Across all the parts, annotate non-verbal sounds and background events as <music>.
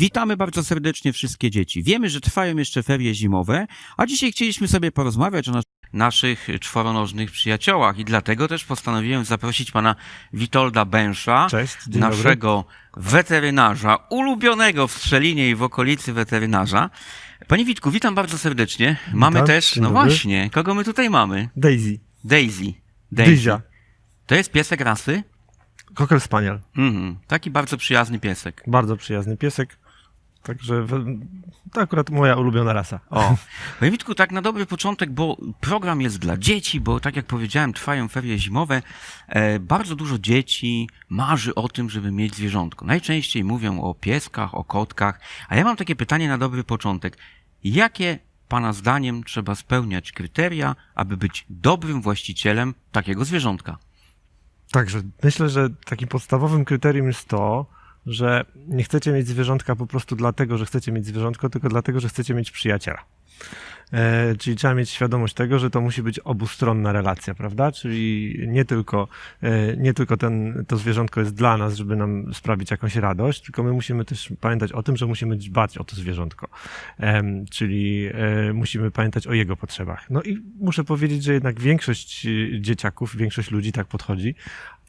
Witamy bardzo serdecznie wszystkie dzieci. Wiemy, że trwają jeszcze ferie zimowe, a dzisiaj chcieliśmy sobie porozmawiać o nas- naszych czworonożnych przyjaciołach i dlatego też postanowiłem zaprosić pana Witolda Bęsza, Cześć, naszego weterynarza, ulubionego w Strzelinie i w okolicy weterynarza. Panie Witku, witam bardzo serdecznie. Mamy Witam, też, no dobry. właśnie, kogo my tutaj mamy? Daisy. Daisy. Dyzia. To jest piesek rasy? Cocker Spaniel. Mhm. Taki bardzo przyjazny piesek. Bardzo przyjazny piesek. Także to akurat moja ulubiona rasa. O, Panie Witku, tak na dobry początek, bo program jest dla dzieci, bo tak jak powiedziałem, trwają ferie zimowe. E, bardzo dużo dzieci marzy o tym, żeby mieć zwierzątko. Najczęściej mówią o pieskach, o kotkach, a ja mam takie pytanie na dobry początek. Jakie Pana zdaniem trzeba spełniać kryteria, aby być dobrym właścicielem takiego zwierzątka? Także myślę, że takim podstawowym kryterium jest to, że nie chcecie mieć zwierzątka po prostu dlatego, że chcecie mieć zwierzątko, tylko dlatego, że chcecie mieć przyjaciela. E, czyli trzeba mieć świadomość tego, że to musi być obustronna relacja, prawda? Czyli nie tylko, e, nie tylko ten, to zwierzątko jest dla nas, żeby nam sprawić jakąś radość, tylko my musimy też pamiętać o tym, że musimy dbać o to zwierzątko. Em, czyli e, musimy pamiętać o jego potrzebach. No i muszę powiedzieć, że jednak większość e, dzieciaków, większość ludzi tak podchodzi,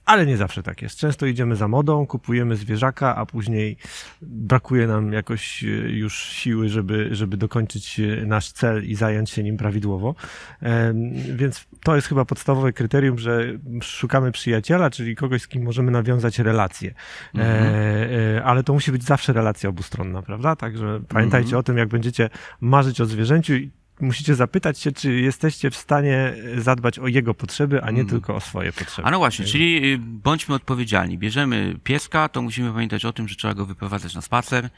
ale nie zawsze tak jest. Często idziemy za modą, kupujemy zwierzaka, a później brakuje nam jakoś e, już siły, żeby, żeby dokończyć e, nasz cel i zająć się nim prawidłowo. Więc to jest chyba podstawowe kryterium, że szukamy przyjaciela, czyli kogoś, z kim możemy nawiązać relację. E, e, ale to musi być zawsze relacja obustronna, prawda? Także pamiętajcie Mhm. o tym, jak będziecie marzyć o zwierzęciu. Musicie zapytać się, czy jesteście w stanie zadbać o jego potrzeby, a nie Mhm. tylko o swoje potrzeby. A no właśnie, czyli y, bądźmy odpowiedzialni. Bierzemy pieska, to musimy pamiętać o tym, że trzeba go wyprowadzać na spacer.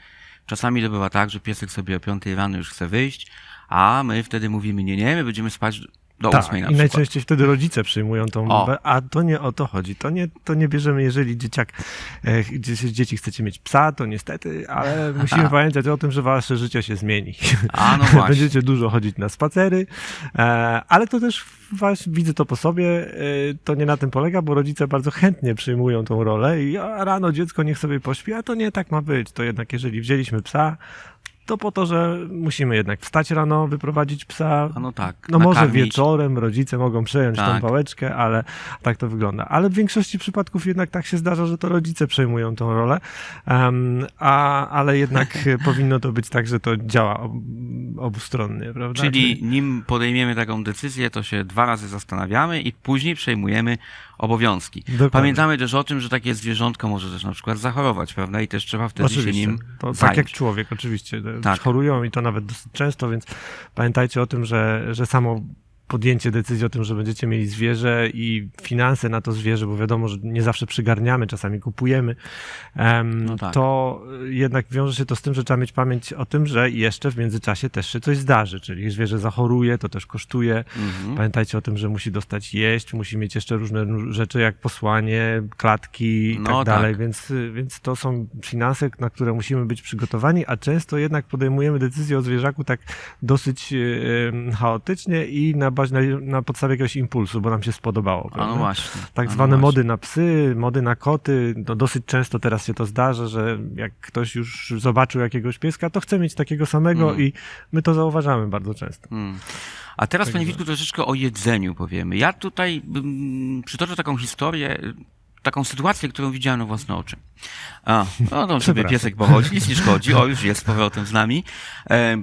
Czasami to bywa tak, że piesek sobie o 5 rano już chce wyjść, a my wtedy mówimy nie, nie, my będziemy spać do 8 Tak, na i najczęściej wtedy rodzice przyjmują tą, O. a to nie o to chodzi. To nie, to nie bierzemy, jeżeli dzieciak, e, dzieci, dzieci chcecie mieć psa, to niestety, ale <laughs> musimy pamiętać o tym, że wasze życie się zmieni. A no <laughs> właśnie. Będziecie dużo chodzić na spacery, e, ale to też was, widzę to po sobie, e, to nie na tym polega, bo rodzice bardzo chętnie przyjmują tą rolę i a rano dziecko niech sobie pośpi, a to nie tak ma być. To jednak jeżeli wzięliśmy psa, to po to, że musimy jednak wstać rano, wyprowadzić psa, A no tak. no może wieczorem rodzice mogą przejąć Tak. tą pałeczkę, ale tak to wygląda. Ale w większości przypadków jednak tak się zdarza, że to rodzice przejmują tą rolę, Em, a, ale jednak <laughs> powinno to być tak, że to działa obustronnie, prawda? Czyli nim podejmiemy taką decyzję, to się dwa razy zastanawiamy i później przejmujemy obowiązki. Dokładnie. Pamiętamy też o tym, że takie zwierzątko może też na przykład zachorować, prawda? I też trzeba wtedy Oczywiście. się nim to, tak zająć. jak człowiek, oczywiście. Tak. Tak. Chorują i to nawet dosyć często, więc pamiętajcie o tym, że, że samo podjęcie decyzji o tym, że będziecie mieli zwierzę i finanse na to zwierzę, bo wiadomo, że nie zawsze przygarniamy, czasami kupujemy, em, No tak. to jednak wiąże się to z tym, że trzeba mieć pamięć o tym, że jeszcze w międzyczasie też się coś zdarzy, czyli zwierzę zachoruje, to też kosztuje. Mhm. Pamiętajcie o tym, że musi dostać jeść, musi mieć jeszcze różne rzeczy jak posłanie, klatki i No tak tak. dalej, więc, więc to są finanse, na które musimy być przygotowani, a często jednak podejmujemy decyzję o zwierzaku tak dosyć chaotycznie i na, bazie, na, na podstawie jakiegoś impulsu, bo nam się spodobało. A no właśnie. Tak no zwane właśnie. mody na psy, mody na koty, no dosyć często teraz się to zdarza, że jak ktoś już zobaczył jakiegoś pieska, to chce mieć takiego samego Mm. i my to zauważamy bardzo często. Mm. A teraz, panie Także- Witku, troszeczkę o jedzeniu powiemy. Ja tutaj mm, przytoczę taką historię, taką sytuację, którą widziałem na własne oczy. A, no to sobie piesek pochodzi, nic nie szkodzi, o już jest z powrotem z nami. E,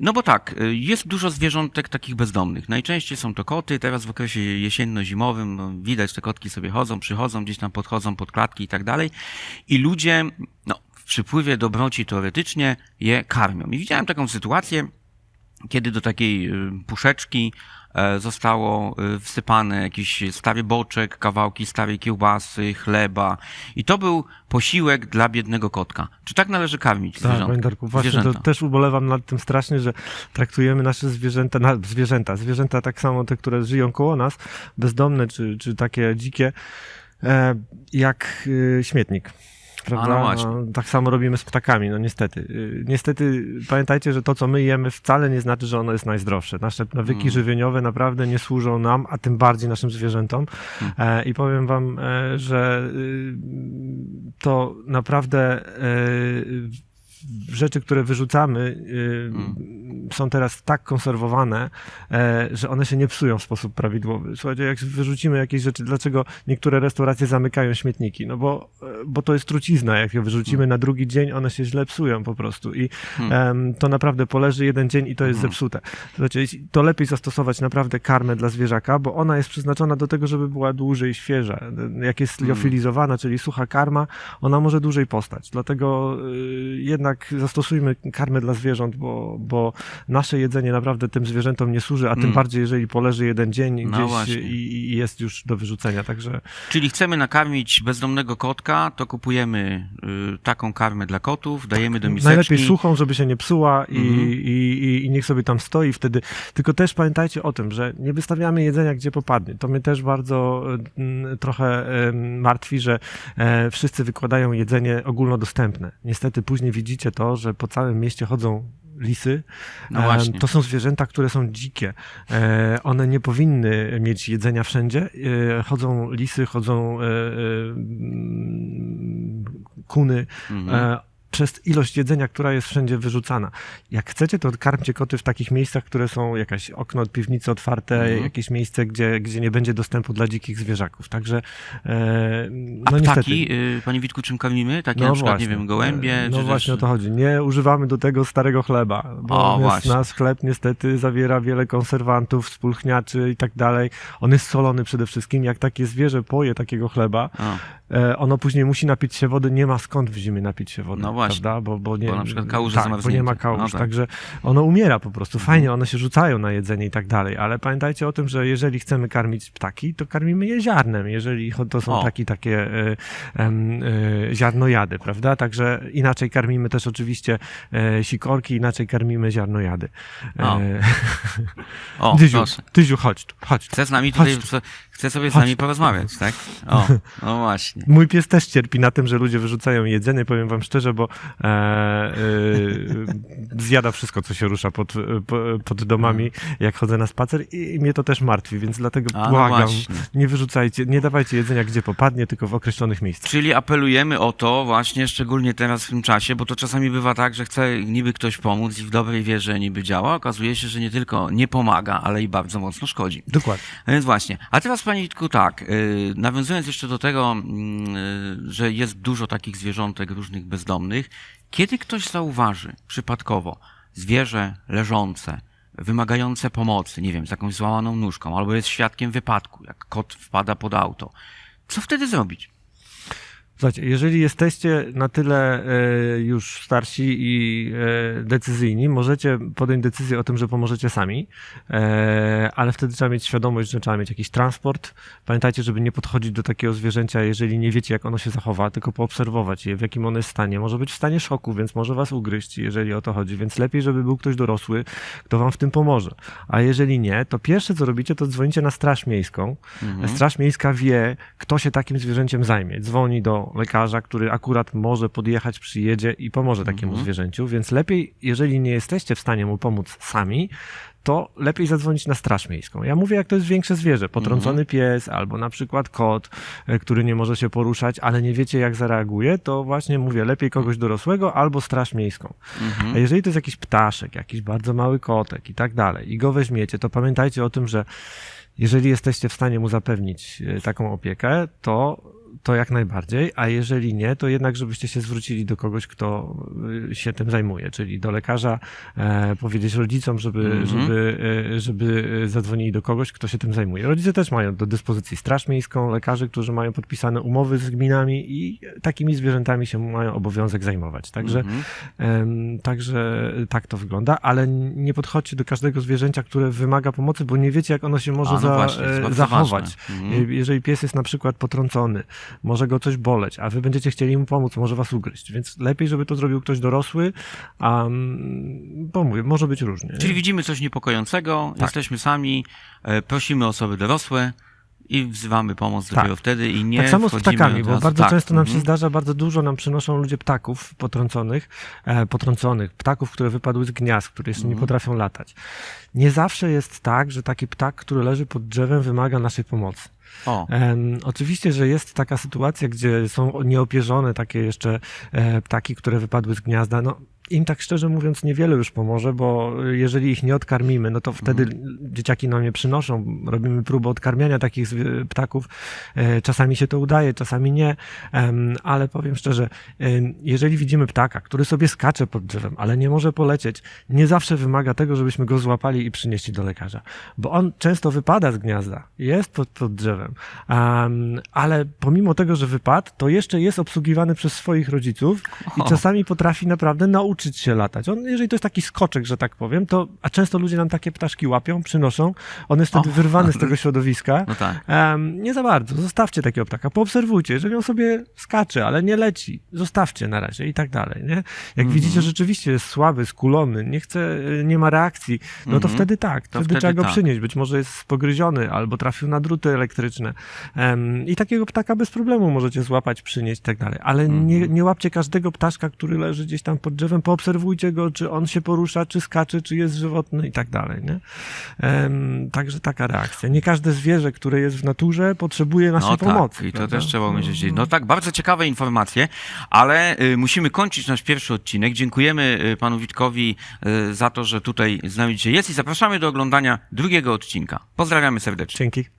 no bo tak, y, jest dużo zwierzątek takich bezdomnych. Najczęściej są to koty, teraz w okresie jesienno-zimowym no, widać, te kotki sobie chodzą, przychodzą, gdzieś tam podchodzą pod klatki i tak dalej. I ludzie, no, w przypływie dobroci teoretycznie je karmią. I widziałem taką sytuację, kiedy do takiej y, puszeczki e, zostało y, wsypane jakiś stary boczek, kawałki starej kiełbasy, chleba i to był posiłek dla biednego kotka. Czy tak należy karmić Tak, zwierzątka? panie Darku, właśnie to zwierzęta? też ubolewam nad tym strasznie, że traktujemy nasze zwierzęta, na, zwierzęta, zwierzęta tak samo te, które żyją koło nas, bezdomne czy, czy takie dzikie, e, jak e, śmietnik. Prawda? no właśnie. tak samo robimy z ptakami, no niestety. Y, Niestety pamiętajcie, że to, co my jemy, wcale nie znaczy, że ono jest najzdrowsze. Nasze nawyki Mm. żywieniowe naprawdę nie służą nam, a tym bardziej naszym zwierzętom. Mm. E, I powiem wam, e, że y, to naprawdę e, rzeczy, które wyrzucamy, y, są teraz tak konserwowane, e, że one się nie psują w sposób prawidłowy. Słuchajcie, jak wyrzucimy jakieś rzeczy, dlaczego niektóre restauracje zamykają śmietniki? No bo, e, bo to jest trucizna. Jak je wyrzucimy na drugi dzień, one się źle psują po prostu i em, to naprawdę poleży jeden dzień i to jest zepsute. Słuchajcie, to lepiej zastosować naprawdę karmę dla zwierzaka, bo ona jest przeznaczona do tego, żeby była dłużej świeża. Jak jest liofilizowana, czyli sucha karma, ona może dłużej postać. Dlatego y, jednak zastosujmy karmę dla zwierząt, bo, bo nasze jedzenie naprawdę tym zwierzętom nie służy, a tym Mm. bardziej, jeżeli poleży jeden dzień No gdzieś i, i jest już do wyrzucenia. Także Czyli chcemy nakarmić bezdomnego kotka, to kupujemy y, taką karmę dla kotów, dajemy do miseczki. Najlepiej suchą, żeby się nie psuła i, Mhm. i, i, i niech sobie tam stoi wtedy. Tylko też pamiętajcie o tym, że nie wystawiamy jedzenia, gdzie popadnie. To mnie też bardzo mm, trochę martwi, że e, wszyscy wykładają jedzenie ogólnodostępne. Niestety później widzicie to, że po całym mieście chodzą lisy. No właśnie. To są zwierzęta, które są dzikie. E, One nie powinny mieć jedzenia wszędzie. E, Chodzą lisy, chodzą e, e, kuny. Mhm. E, przez ilość jedzenia, która jest wszędzie wyrzucana. Jak chcecie, to karmcie koty w takich miejscach, które są jakaś okno od piwnicy otwarte, Mhm. jakieś miejsce, gdzie, gdzie nie będzie dostępu dla dzikich zwierzaków. Także e, A no ptaki, niestety. y, panie Witku, czym karmimy? Takie na przykład, nie wiem, gołębie? No czy właśnie o też... to chodzi. Nie używamy do tego starego chleba, bo O, właśnie. nasz chleb niestety zawiera wiele konserwantów, spulchniaczy i tak dalej. On jest solony przede wszystkim. Jak takie zwierzę poje takiego chleba, O, e, ono później musi napić się wody, nie ma skąd w zimie napić się wody, No właśnie. prawda? Bo, bo, nie, Bo na przykład kałuże tak, bo nie ma kałuż, No tak. także ono umiera po prostu. Fajnie, one się rzucają na jedzenie i tak dalej, ale pamiętajcie o tym, że jeżeli chcemy karmić ptaki, to karmimy je ziarnem, jeżeli to są O. takie e, em, e, ziarnojady, prawda? Także inaczej karmimy też oczywiście e, sikorki, inaczej karmimy ziarnojady. O. E, o <laughs> Dyziu, proszę. Dyziu, chodź tu, chodź tu. Chce z nami tutaj, chce sobie z nami porozmawiać, tak? O, <laughs> no właśnie. Mój pies też cierpi na tym, że ludzie wyrzucają jedzenie, powiem wam szczerze, bo e, e, zjada wszystko, co się rusza pod, po, pod domami, jak chodzę na spacer i, i mnie to też martwi, więc dlatego A, no błagam, właśnie. nie wyrzucajcie, nie dawajcie jedzenia, gdzie popadnie, tylko w określonych miejscach. Czyli apelujemy o to właśnie, szczególnie teraz w tym czasie, bo to czasami bywa tak, że chce niby ktoś pomóc i w dobrej wierze niby działa, okazuje się, że nie tylko nie pomaga, ale i bardzo mocno szkodzi. Dokładnie. No więc właśnie. A teraz, panie Witku, tak, yy, nawiązując jeszcze do tego, yy, że jest dużo takich zwierzątek różnych bezdomnych, kiedy ktoś zauważy przypadkowo zwierzę leżące, wymagające pomocy, nie wiem, z jakąś złamaną nóżką, albo jest świadkiem wypadku, jak kot wpada pod auto, co wtedy zrobić? Słuchajcie, jeżeli jesteście na tyle e, już starsi i e, decyzyjni, możecie podjąć decyzję o tym, że pomożecie sami, e, ale wtedy trzeba mieć świadomość, że trzeba mieć jakiś transport. Pamiętajcie, żeby nie podchodzić do takiego zwierzęcia, jeżeli nie wiecie, jak ono się zachowa, tylko poobserwować je, w jakim ono jest stanie. Może być w stanie szoku, więc może was ugryźć, jeżeli o to chodzi, więc lepiej, żeby był ktoś dorosły, kto wam w tym pomoże. A jeżeli nie, to pierwsze, co robicie, to dzwonicie na Straż Miejską. Mhm. Straż Miejska wie, kto się takim zwierzęciem zajmie. Dzwoni do lekarza, który akurat może podjechać, przyjedzie i pomoże takiemu Mhm. zwierzęciu, więc lepiej, jeżeli nie jesteście w stanie mu pomóc sami, to lepiej zadzwonić na Straż Miejską. Ja mówię, jak to jest większe zwierzę, potrącony Mhm. pies albo na przykład kot, e, który nie może się poruszać, ale nie wiecie, jak zareaguje, to właśnie mówię, lepiej kogoś dorosłego albo Straż Miejską. Mhm. A jeżeli to jest jakiś ptaszek, jakiś bardzo mały kotek i tak dalej, i go weźmiecie, to pamiętajcie o tym, że jeżeli jesteście w stanie mu zapewnić e, taką opiekę, to, to jak najbardziej, a jeżeli nie, to jednak, żebyście się zwrócili do kogoś, kto e, się tym zajmuje, czyli do lekarza, e, powiedzieć rodzicom, żeby, Mhm. żeby, e, żeby e, zadzwonili do kogoś, kto się tym zajmuje. Rodzice też mają do dyspozycji straż miejską, lekarzy, którzy mają podpisane umowy z gminami i takimi zwierzętami się mają obowiązek zajmować. Także. Em, Także tak to wygląda, ale nie podchodźcie do każdego zwierzęcia, które wymaga pomocy, bo nie wiecie, jak ono się może A, no za, właśnie, e, zachować. Mhm. Je- Jeżeli pies jest na przykład potrącony, może go coś boleć, a wy będziecie chcieli mu pomóc, może was ugryźć. Więc lepiej, żeby to zrobił ktoś dorosły, a mm, bo mówię, może być różnie. Czyli widzimy coś niepokojącego, Tak. jesteśmy sami, e, prosimy osoby dorosłe i wzywamy pomoc Tak. dopiero wtedy i nie tak samo z ptakami, bo bardzo tak. często nam się mhm. zdarza, bardzo dużo nam przynoszą ludzie ptaków potrąconych, e, potrąconych, ptaków, które wypadły z gniazd, które jeszcze nie Mhm. potrafią latać. Nie zawsze jest tak, że taki ptak, który leży pod drzewem, wymaga naszej pomocy. Em, oczywiście, że jest taka sytuacja, gdzie są nieopierzone takie jeszcze e, ptaki, które wypadły z gniazda. No, im tak szczerze mówiąc niewiele już pomoże, bo jeżeli ich nie odkarmimy, no to wtedy Mhm. dzieciaki nam je przynoszą, robimy próbę odkarmiania takich zwie- ptaków. E, Czasami się to udaje, czasami nie, ale powiem szczerze, jeżeli widzimy ptaka, który sobie skacze pod drzewem, ale nie może polecieć, nie zawsze wymaga tego, żebyśmy go złapali i przynieśli do lekarza, bo on często wypada z gniazda, jest pod, pod drzewem, Em, ale pomimo tego, że wypadł, to jeszcze jest obsługiwany przez swoich rodziców i czasami potrafi naprawdę nauczyć się latać. On, jeżeli to jest taki skoczek, że tak powiem, to, a często ludzie nam takie ptaszki łapią, przynoszą, on jest wtedy O. wyrwany z tego środowiska. No tak. Em, nie za bardzo. Zostawcie takiego ptaka. Poobserwujcie. Jeżeli on sobie skacze, ale nie leci, zostawcie na razie i tak dalej. Nie? Jak Mhm. widzicie, że rzeczywiście jest słaby, skulony, nie chce, y, nie ma reakcji, no to Mhm. wtedy tak. To wtedy, wtedy trzeba go tak. przynieść. Być może jest pogryziony albo trafił na druty elektryczne. Em, I takiego ptaka bez problemu możecie złapać, przynieść i tak dalej. Ale Mhm. nie, nie łapcie każdego ptaszka, który leży gdzieś tam pod drzewem. Poobserwujcie go, czy on się porusza, czy skacze, czy jest żywotny i tak dalej. Nie? Em, także taka reakcja. Nie każde zwierzę, które jest w naturze, potrzebuje naszej No pomocy. tak, i to prawda? też trzeba umieć wiedzieć. No tak, bardzo ciekawe informacje, ale y, musimy kończyć nasz pierwszy odcinek. Dziękujemy y, panu Witkowi y, za to, że tutaj z nami dzisiaj jest i zapraszamy do oglądania drugiego odcinka. Pozdrawiamy serdecznie. Dzięki.